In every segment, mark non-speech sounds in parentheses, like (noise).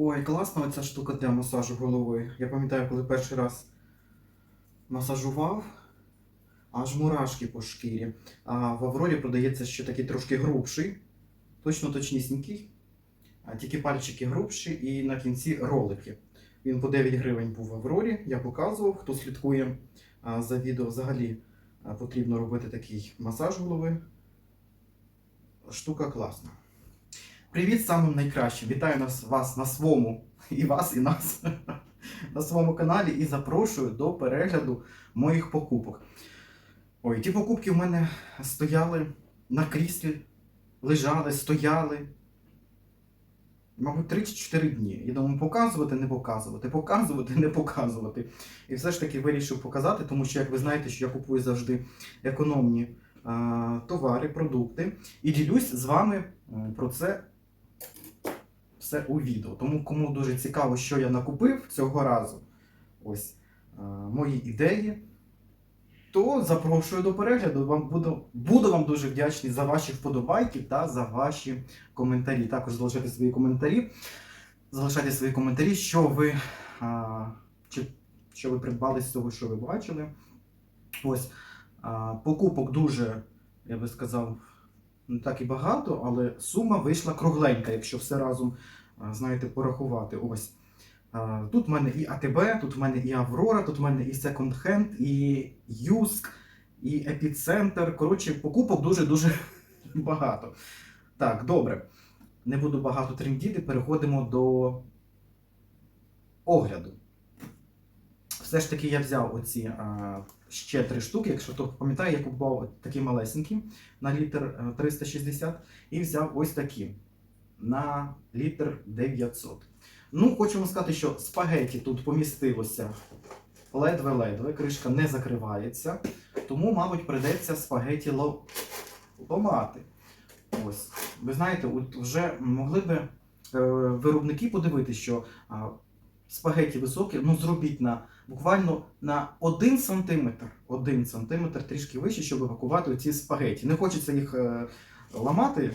Ой, класна оця штука для масажу голови. Я пам'ятаю, коли перший раз масажував, аж мурашки по шкірі. А в Аврорі продається ще такий трошки грубший, точно точнісінький. А тільки пальчики грубші і на кінці ролики. Він по 9 гривень був в Аврорі, я показував. Хто слідкує за відео, взагалі потрібно робити такий масаж голови. Штука класна. Привіт самим найкращим! Вітаю нас, вас на своєму і вас, і нас (laughs) на своєму каналі і запрошую до перегляду моїх покупок. Ой, ті покупки в мене стояли на кріслі, лежали, стояли. Мабуть, 3-4 дні. Я думаю, показувати, не показувати, показувати, не показувати. І все ж таки вирішив показати, тому що, як ви знаєте, що я купую завжди економні а, товари, продукти. І ділюсь з вами е, про це все у відео. Тому кому дуже цікаво, що я накупив цього разу, ось а, мої ідеї, то запрошую до перегляду. Вам буду, буду вам дуже вдячний за ваші вподобайки та за ваші коментарі. Також залишайте свої коментарі. Залишайте свої коментарі, що ви, а, чи, що ви придбали з того, що ви бачили. Ось а, покупок дуже, я би сказав, не так і багато, але сума вийшла кругленька, якщо все разом, знаєте, порахувати. Ось. Тут в мене і АТБ, тут в мене і Аврора, тут в мене і Second Hand, і Юск, і Епіцентр. Коротше, покупок дуже-дуже (laughs) багато. Так, добре. Не буду багато трендіти, переходимо до огляду. Все ж таки я взяв оці а, ще три штуки. Якщо хто пам'ятає, я купував такі малесенькі на літр е, 360 і взяв ось такі на літр 900. Ну, хочу вам сказати, що спагеті тут помістилося ледве-ледве, кришка не закривається, тому, мабуть, прийдеться спагеті ломати. Ось. Ви знаєте, от вже могли би е, виробники подивитися, що а, спагеті високі, ну зробіть на буквально на 1 см, 1 см трішки вище, щоб евакувати ці спагеті. Не хочеться їх е, ламати,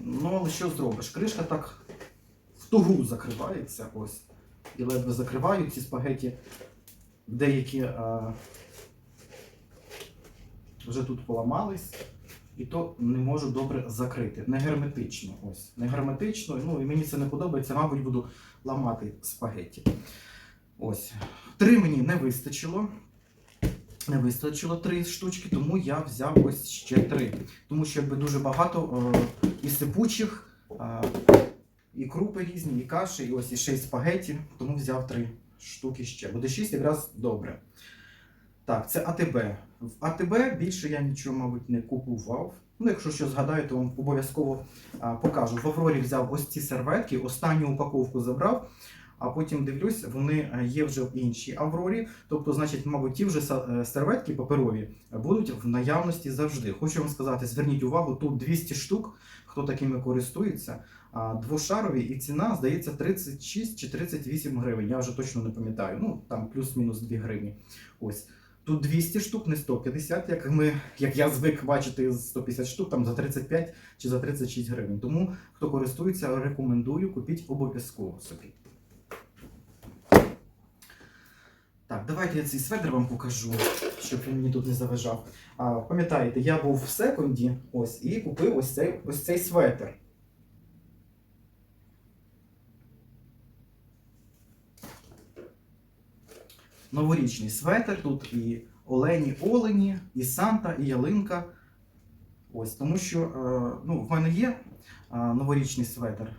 ну але що зробиш? Кришка так в тугу закривається, ось. І ледве закривають ці спагеті. Деякі е, вже тут поламались, і то не можу добре закрити. Не герметично. Ось. Не герметично, ну і мені це не подобається, мабуть, буду ламати спагеті. Ось. Три мені не вистачило. Не вистачило три штучки, тому я взяв ось ще три. Тому що якби дуже багато е, і сипучих, е, і крупи різні, і каші, і ось і ще й спагеті, тому взяв три штуки ще. Буде шість якраз добре. Так, це АТБ. В АТБ більше я нічого, мабуть, не купував. Ну, якщо що згадаю, то вам обов'язково а, покажу. В Аврорі взяв ось ці серветки, останню упаковку забрав, а потім дивлюсь, вони е, є вже в іншій Аврорі. Тобто, значить, мабуть, ті вже е, серветки паперові будуть в наявності завжди. Хочу вам сказати, зверніть увагу, тут 200 штук, хто такими користується. А, Двошарові і ціна, здається, 36 чи 38 гривень. Я вже точно не пам'ятаю. Ну, там плюс-мінус 2 гривні. Ось. Тут 200 штук, не 150, як ми, як я звик бачити з 150 штук, там за 35 чи за 36 гривень. Тому хто користується, рекомендую, купіть обов'язково собі. Так, давайте я цей сведер вам покажу, щоб він мені тут не заважав. А, пам'ятаєте, я був в секунді ось і купив ось цей, ось цей светр. Новорічний светр, тут і олені олені, і Санта, і ялинка. Ось, тому що е, ну, в мене є е, новорічний светр,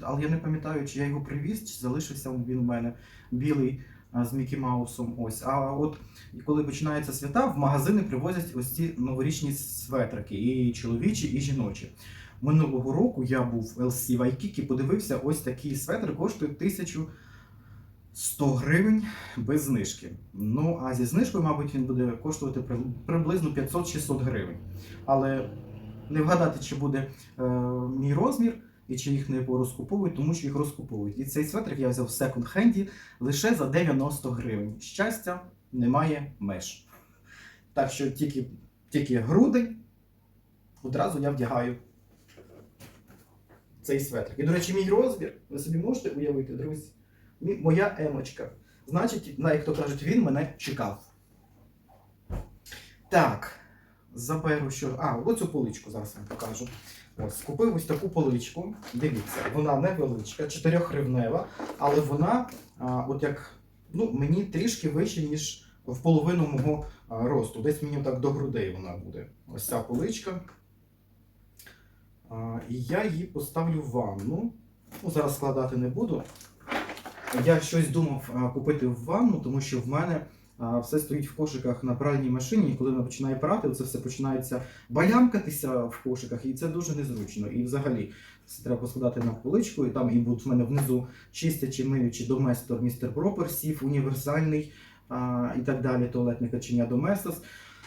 але я не пам'ятаю, чи я його привіз, чи залишився він у мене білий з Мікі Маусом. Ось. А от коли починаються свята, в магазини привозять ось ці новорічні светрики, і чоловічі, і жіночі. Минулого року я був в LC Waikiki, подивився, ось такий светр коштує 1100 гривень без знижки. Ну, а зі знижкою, мабуть, він буде коштувати при- приблизно 500-600 гривень. Але не вгадати, чи буде е, мій розмір і чи їх не порозкуповують, тому що їх розкуповують. І цей светрик я взяв в секонд-хенді лише за 90 гривень. Щастя, немає меж. Так що тільки, тільки грудень одразу я вдягаю. цей светрик. І, до речі, мій розмір, ви собі можете уявити, друзі, моя емочка. Значить, на, як то кажуть, він мене чекав. Так, заберу що. А, оцю поличку зараз вам покажу. Ось, купив ось таку поличку. Дивіться, вона невеличка, чотирьохривнева, але вона, а, от як, ну, мені трішки вище, ніж в половину мого а, росту. Десь мені так до грудей вона буде. Ось ця поличка. А, і я її поставлю в ванну. Ну, зараз складати не буду. Я щось думав купити в ванну, тому що в мене все стоїть в кошиках на пральній машині, і коли вона починає прати, це все починається балямкатися в кошиках, і це дуже незручно. І взагалі це треба поскладати на поличку, і там і будуть в мене внизу чистячі, миючі доместор містер Пропер, сів, універсальний а, і так далі, туалетне качення Доместос.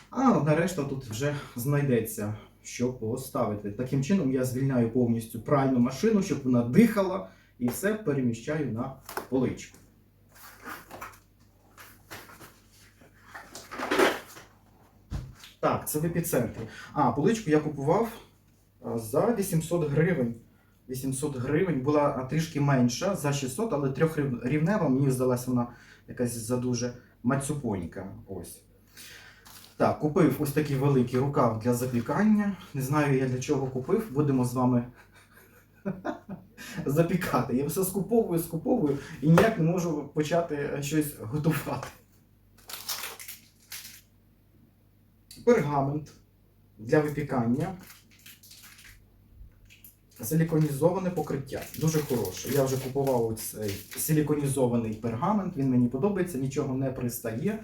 А нарешті тут вже знайдеться, що поставити. Таким чином я звільняю повністю пральну машину, щоб вона дихала, і все переміщаю на поличку. Так, це в епіцентрі. А, поличку я купував за 800 гривень. 800 гривень була трішки менша за 600, але трьохрівнева, мені здалась вона якась задуже мацюпонька. Ось. Так, купив ось такий великий рукав для запікання. Не знаю я для чого купив. Будемо з вами (laughs) запікати. Я все скуповую, скуповую і ніяк не можу почати щось готувати. Пергамент для випікання. Силіконізоване покриття. Дуже хороше. Я вже купував цей силіконізований пергамент, він мені подобається, нічого не пристає.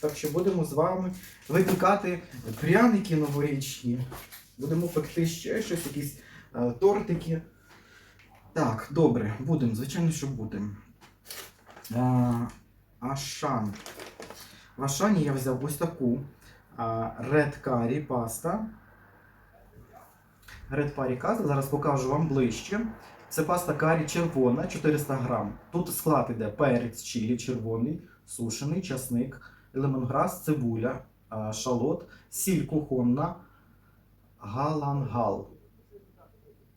Так що будемо з вами випікати пряники новорічні. Будемо пекти ще щось, якісь е, тортики. Так, добре, будемо, звичайно, що будемо. Е, Ашан. В Ашані я взяв ось таку Red Curry паста. Red Curry паста, зараз покажу вам ближче. Це паста карі червона, 400 грам. Тут склад іде перець чилі червоний, сушений, часник, лемонграс, цибуля, шалот, сіль кухонна, галангал.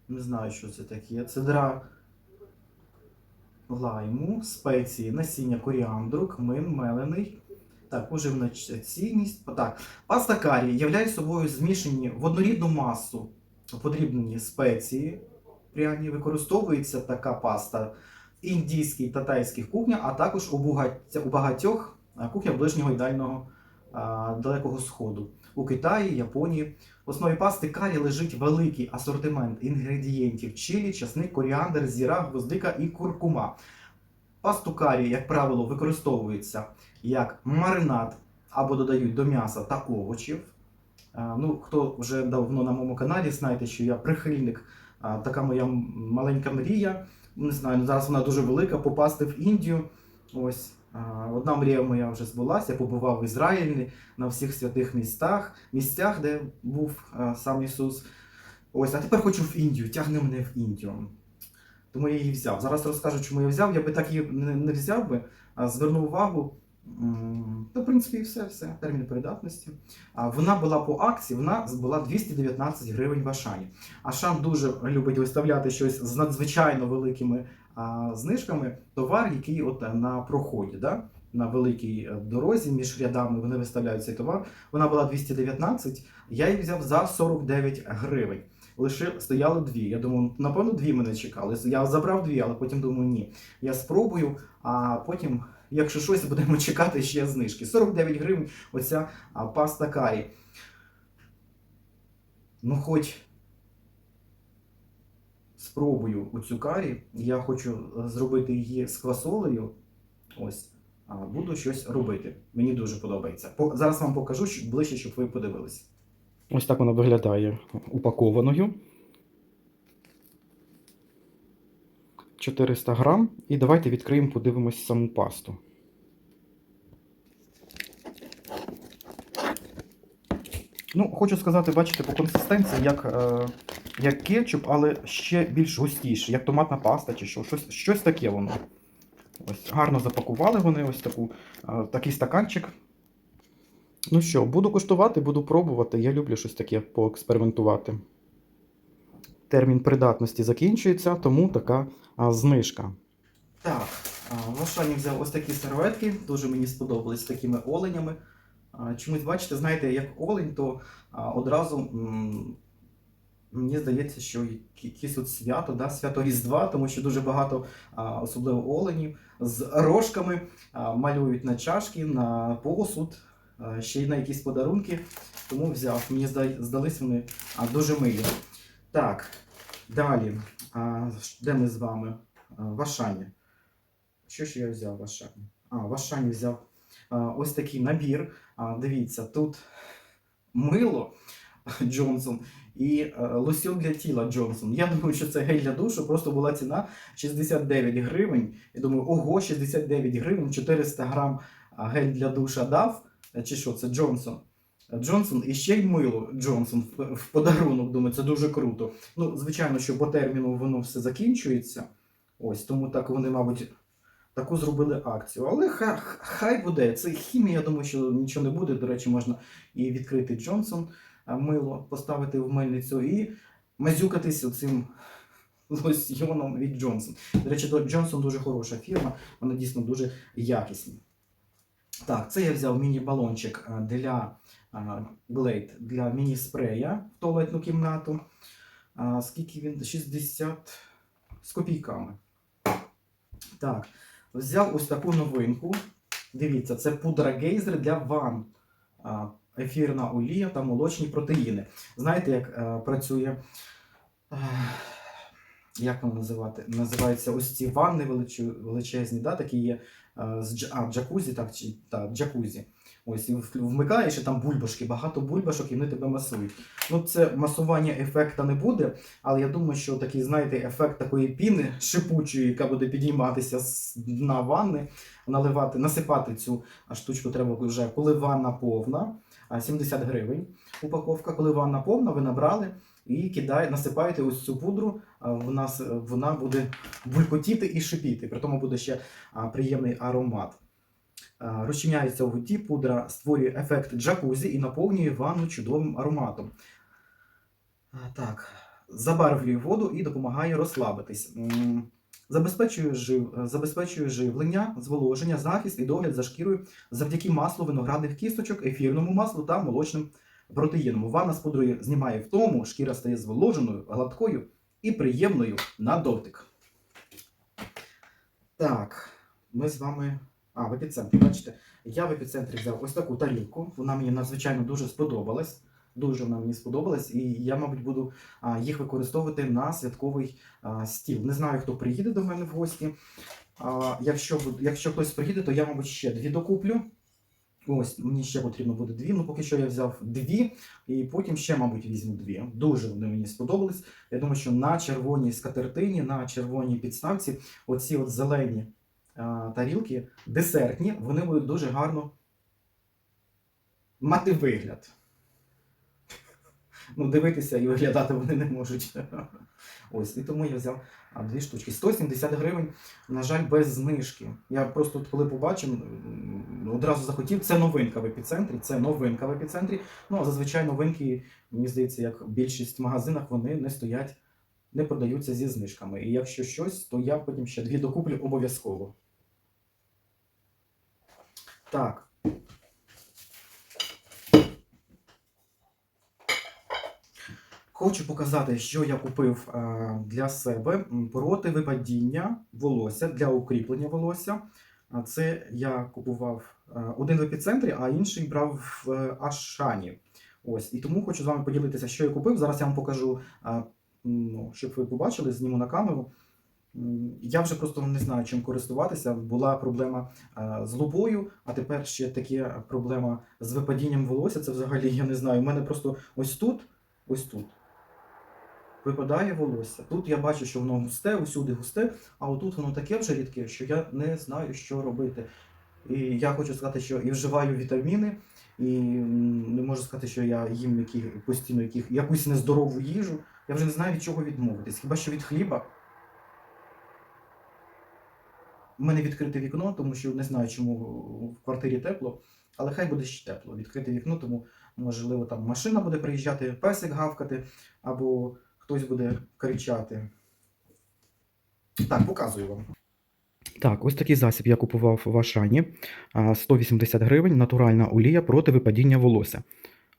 Не знаю, що це таке. Цедра лайму, спеції, насіння коріандру, кмин, мелений. Так, поживна ч- цінність. Так, паста карі являє собою змішані в однорідну масу подрібнені спеції. Пряні використовується така паста в індійській та тайських кухнях, а також у багатьох кухнях ближнього і дальнього далекого сходу. У Китаї, Японії. В основі пасти карі лежить великий асортимент інгредієнтів: чилі, часник, коріандр, зіра, гвоздика і куркума. Пасту карі, як правило, використовується як маринад або додають до м'яса та овочів. Ну, хто вже давно на моєму каналі, знаєте, що я прихильник, така моя маленька мрія. Не знаю, ну, зараз вона дуже велика, попасти в Індію. Ось одна мрія моя вже збулася. Я побував в Ізраїлі на всіх святих містах, місцях, де був сам Ісус. Ось, а тепер хочу в Індію, тягне мене в Індію. Тому я її взяв. Зараз розкажу, чому я взяв. Я би так її не, взяв би, а звернув увагу. Та, в принципі, і все, все, термін придатності. А Вона була по акції, вона була 219 гривень в Ашані. Ашан дуже любить виставляти щось з надзвичайно великими а, знижками. Товар, який от е, на проході, да? на великій е, дорозі між рядами вони виставляють цей товар. Вона була 219, я її взяв за 49 гривень. Лише стояли дві. Я думаю, напевно, дві мене чекали. Я забрав дві, але потім думаю, ні. Я спробую, а потім, якщо щось, будемо чекати ще знижки. 49 гривень оця паста карі. Ну, хоч спробую оцю карі. Я хочу е, зробити її з квасолею. Ось. Буду щось робити. Мені дуже подобається. По- Зараз вам покажу ближче, щоб ви подивилися. Ось так вона виглядає упакованою. 400 грам. І давайте відкриємо, подивимось саму пасту. Ну, хочу сказати, бачите, по консистенції, як, е, як кетчуп, але ще більш густіше, як томатна паста чи що, щось, щось таке воно. Ось, гарно запакували вони ось таку, е, такий стаканчик. Ну що, буду куштувати, буду пробувати. Я люблю щось таке поекспериментувати. термін придатності закінчується, тому така а, знижка. Так, в Ашані взяв ось такі серветки, дуже мені сподобались з такими оленями. Чомусь, бачите, знаєте, як олень, то одразу м, мені здається, що які- якесь от свято, да, свято Різдва, тому що дуже багато, особливо оленів, з рожками малюють на чашки, на посуд, ще й на якісь подарунки. Тому взяв. Мені зда- здались вони дуже милі. Так, далі. Де ми з вами? А, в Ашані. Що ж я взяв в Ашані? А, в Ашані взяв ось такий набір. Дивіться, тут мило (laughs) Джонсон і е, лосьон для тіла Джонсон. Я думаю, що це гель для душу, просто була ціна 69 гривень. Я думаю, ого, 69 гривень, 400 грам гель для душа дав. Е, Чи що, це Джонсон? Джонсон і ще й мило Джонсон в, подарунок. Думаю, це дуже круто. Ну, звичайно, що по терміну воно все закінчується. Ось тому так вони, мабуть, таку зробили акцію. Але хай, хай буде. Це хімія, я думаю, що нічого не буде. До речі, можна і відкрити Джонсон мило, поставити в мельницю і мазюкатися цим лосьйоном від Джонсон. До речі, Джонсон дуже хороша фірма, вони дійсно дуже якісні. Так, це я взяв міні-балончик для а, Glade, для міні-спрея в туалетну кімнату. Скільки він? 60 з копійками. Так, взяв ось таку новинку. Дивіться, це пудра гейзер для ванн. Ефірна олія та молочні протеїни. Знаєте, як е, працює. е, Як воно називати? Називаються ось ці ванни величезні, да, такі є е, з дж- а, джакузі, так, чи, так, джакузі. Ось і вмикаєш і там бульбашки, багато бульбашок, і вони тебе масують. Ну, це масування ефекта не буде, але я думаю, що такий, знаєте, ефект такої піни шипучої, яка буде підійматися з дна ванни, наливати, насипати цю штучку треба вже, коли ванна повна, а, 70 гривень упаковка. Коли ванна повна, ви набрали і кидає, насипаєте ось цю пудру, вона, вона буде булькотіти і шипіти. При тому буде ще приємний аромат. Розчиняється у воді, пудра створює ефект джакузі і наповнює ванну чудовим ароматом. Так, забарвлює воду і допомагає розслабитись. Забезпечує, жив, забезпечує живлення, зволоження, захист і догляд за шкірою завдяки маслу виноградних кісточок, ефірному маслу та молочним протеїном. Ванна з пудрою знімає втому, шкіра стає зволоженою, гладкою і приємною на дотик. Так, ми з вами. А, в епіцентрі, бачите, я в епіцентрі взяв ось таку тарілку. Вона мені надзвичайно дуже сподобалась. Дуже вона мені сподобалась, і я, мабуть, буду їх використовувати на святковий стіл. Не знаю, хто приїде до мене в гості. Якщо, якщо хтось приїде, то я, мабуть, ще дві докуплю. Ось, мені ще потрібно буде дві. Ну, поки що я взяв дві, і потім ще, мабуть, візьму дві. Дуже вони мені сподобались. Я думаю, що на червоній скатертині, на червоній підставці, оці от зелені а, тарілки, десертні, вони будуть дуже гарно мати вигляд. Ну, дивитися і виглядати вони не можуть. (laughs) Ось, і тому я взяв дві штучки. 170 гривень, на жаль, без знижки. Я просто коли побачив, одразу захотів. Це новинка в епіцентрі. Це новинка в епіцентрі. Ну, а зазвичай новинки, мені здається, як більшість в магазинах, вони не стоять, не продаються зі знижками. І якщо щось, то я потім ще дві докуплю обов'язково. Так. Хочу показати, що я купив е, для себе проти випадіння волосся для укріплення волосся. Це я купував е, один в епіцентрі, а інший брав в е, Ашані. Ось і тому хочу з вами поділитися, що я купив. Зараз я вам покажу, ну, щоб ви побачили, зніму на камеру. Я вже просто не знаю, чим користуватися. Була проблема з лубою, а тепер ще таке проблема з випадінням волосся. Це взагалі я не знаю. У мене просто ось тут, ось тут випадає волосся. Тут я бачу, що воно густе, усюди густе, а отут воно таке вже рідке, що я не знаю, що робити. І я хочу сказати, що і вживаю вітаміни, і не можу сказати, що я їм які, постійно яких, якусь нездорову їжу. Я вже не знаю від чого відмовитись. Хіба що від хліба. У мене відкрите вікно, тому що не знаю, чому в квартирі тепло, але хай буде ще тепло. Відкрите вікно, тому можливо там машина буде приїжджати, песик гавкати, або хтось буде кричати. Так, показую вам. Так, ось такий засіб я купував в Ашані. 180 гривень, натуральна олія проти випадіння волосся.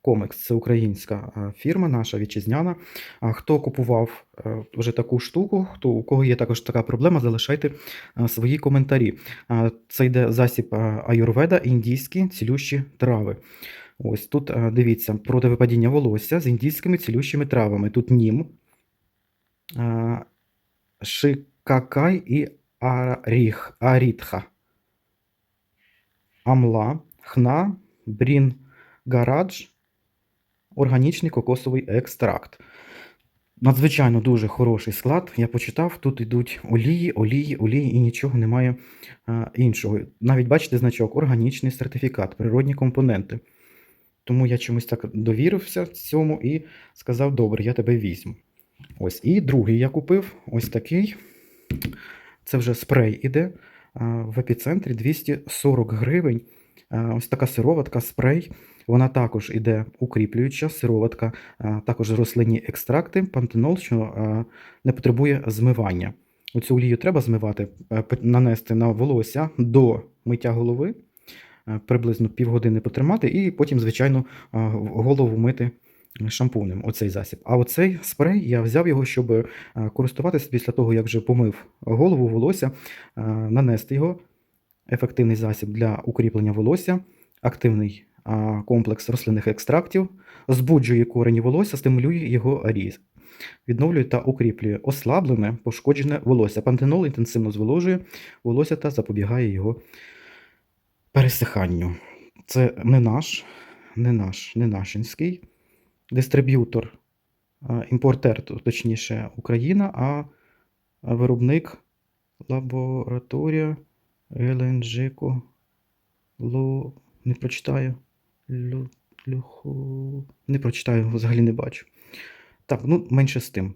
Комекс це українська фірма, наша вітчизняна. Хто купував е, вже таку штуку, хто у кого є також така проблема, залишайте свої коментарі. Це йде засіб а, аюрведа, індійські цілющі трави. Ось тут дивіться проти випадіння волосся з індійськими цілющими травами. Тут нім, шикакай і аріх, арітха, амла, хна, брін, гарадж, органічний кокосовий екстракт. Надзвичайно дуже хороший склад. Я почитав, тут йдуть олії, олії, олії і нічого немає іншого. Навіть бачите значок органічний сертифікат, природні компоненти. Тому я чомусь так довірився цьому і сказав: добре, я тебе візьму. Ось. І другий я купив ось такий. Це вже спрей іде в епіцентрі 240 гривень. Ось така сироватка, спрей. Вона також іде укріплююча сироватка, також рослинні екстракти, пантенол, що не потребує змивання. Оцю олію треба змивати, е, нанести на волосся до миття голови, е, приблизно півгодини потримати, і потім, звичайно, голову мити шампунем. Оцей засіб. А оцей спрей я взяв його, щоб е, користуватися після того, як вже помив голову, волосся, е, нанести його. Ефективний засіб для укріплення волосся, активний комплекс рослинних екстрактів, збуджує корені волосся, стимулює його ріст, відновлює та укріплює ослаблене, пошкоджене волосся. Пантенол інтенсивно зволожує волосся та запобігає його пересиханню. Це не наш, не наш, не нашинський дистриб'ютор, імпортер, точніше, Україна, а виробник лабораторія ЛНЖКО Лу... Не прочитаю. Лю... Люху... Не прочитаю, взагалі не бачу. Так, ну менше з тим.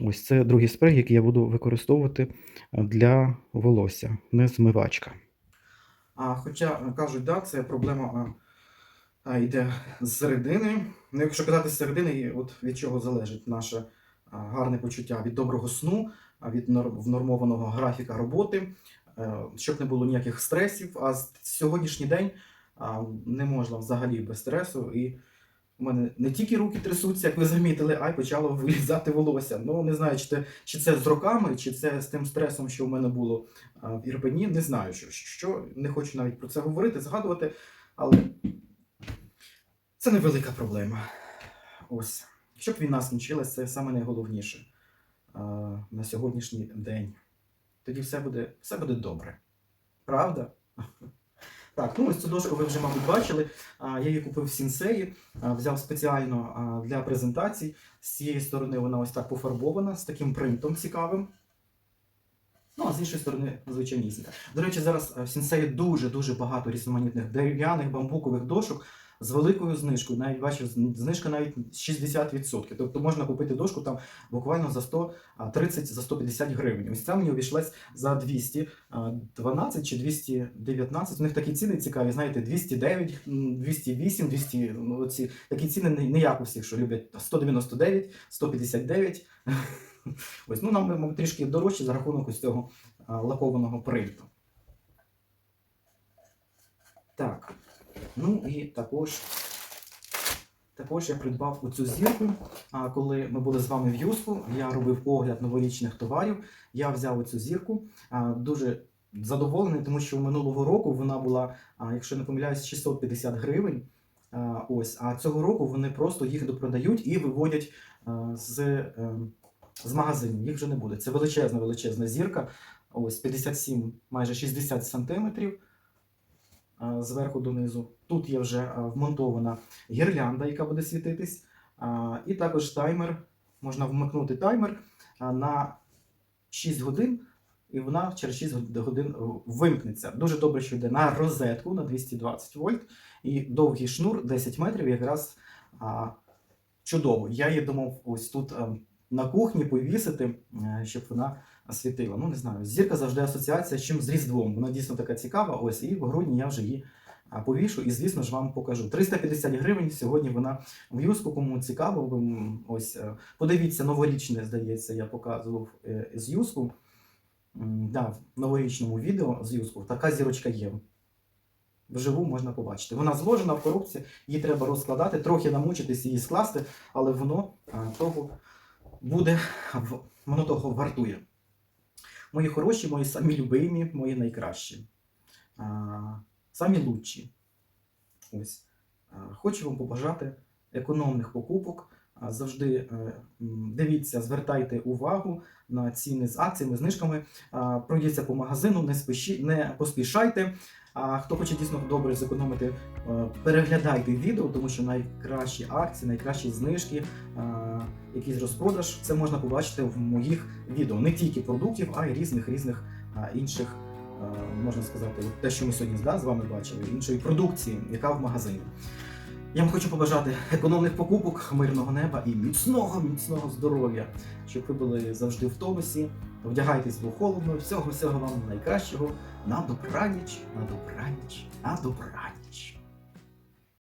Ось це другий спрей, який я буду використовувати для волосся, не змивачка. А, хоча е, кажуть, да, це проблема а, йде з середини. Ну, якщо казати з середини, от від чого залежить наше гарне почуття від доброго сну, від внормованого графіка роботи, е, щоб не було ніяких стресів. А сьогоднішній день не можна взагалі без стресу. І у мене не тільки руки трясуться, як ви замітили, а й почало вилізати волосся. Ну не знаю, чи це, чи це з роками, чи це з тим стресом, що в мене було в Ірпені. Не знаю, що, що не хочу навіть про це говорити, згадувати, але це невелика проблема. Ось. Щоб війна скінчилась, це саме найголовніше а, на сьогоднішній день. Тоді все буде, все буде добре. Правда? (laughs) Так, ну ось цю дошку ви вже, мабуть, бачили. А, Я її купив в сінсеї, а, взяв спеціально а, для презентацій. З цієї сторони вона ось так пофарбована, з таким принтом цікавим. Ну, а з іншої сторони, звичайнісінька. До речі, зараз в сінсеї дуже-дуже багато різноманітних дерев'яних бамбукових дошок з великою знижкою. Навіть бачу, з- знижка навіть 60%. Тобто можна купити дошку там буквально за 130 за 150 гривень. Ось ця мені обійшлась за 212 чи 219. У них такі ціни цікаві, знаєте, 209, 208, 200, ну, оці такі ціни не, як у всіх, що люблять 199, 159. (laughs) Ось, ну нам трішки дорожче за рахунок ось цього лакованого принту. Так. Ну і також, також я придбав оцю зірку. А коли ми були з вами в Юску, я робив огляд новорічних товарів. Я взяв оцю зірку. Дуже задоволений, тому що минулого року вона була, якщо не помиляюсь, 650 гривень. А, ось, а цього року вони просто їх допродають і виводять з, е, з магазинів. Їх вже не буде. Це величезна, величезна зірка. Ось 57, майже 60 сантиметрів зверху донизу. Тут є вже вмонтована гірлянда, яка буде світитись. І також таймер. Можна вмикнути таймер на 6 годин, і вона через 6 годин вимкнеться. Дуже добре, що йде на розетку на 220 вольт, і довгий шнур 10 метрів якраз чудово. Я її думав ось тут на кухні повісити, е, щоб вона світила. Ну, не знаю, зірка завжди асоціація з чим з Різдвом. Вона дійсно така цікава. Ось, і в грудні я вже її повішу і, звісно ж, вам покажу. 350 гривень сьогодні вона в юску, кому цікаво, ось е, подивіться, новорічне, здається, я показував е, з юску. Да, в новорічному відео з юску така зірочка є. Вживу можна побачити. Вона зложена в коробці, її треба розкладати, трохи намучитись її скласти, але воно того буде, воно того вартує. Мої хороші, мої самі любимі, мої найкращі. Самі лучші. Ось. Хочу вам побажати економних покупок. Завжди е, дивіться, звертайте увагу на ціни з акціями, знижками. Пройдіться по магазину, не, спіші, не поспішайте. А хто хоче дійсно добре зекономити, е, переглядайте відео, тому що найкращі акції, найкращі знижки, е, якийсь розпродаж, це можна побачити в моїх відео. Не тільки продуктів, а й різних різних е, інших, можна сказати, те, що ми сьогодні з вами бачили, іншої продукції, яка в магазині. Я вам хочу побажати економних покупок, мирного неба і міцного, міцного здоров'я, щоб ви були завжди в тонусі. Вдягайтесь, бо холодно, всього всього вам найкращого. На добраніч, на добраніч, на добраніч.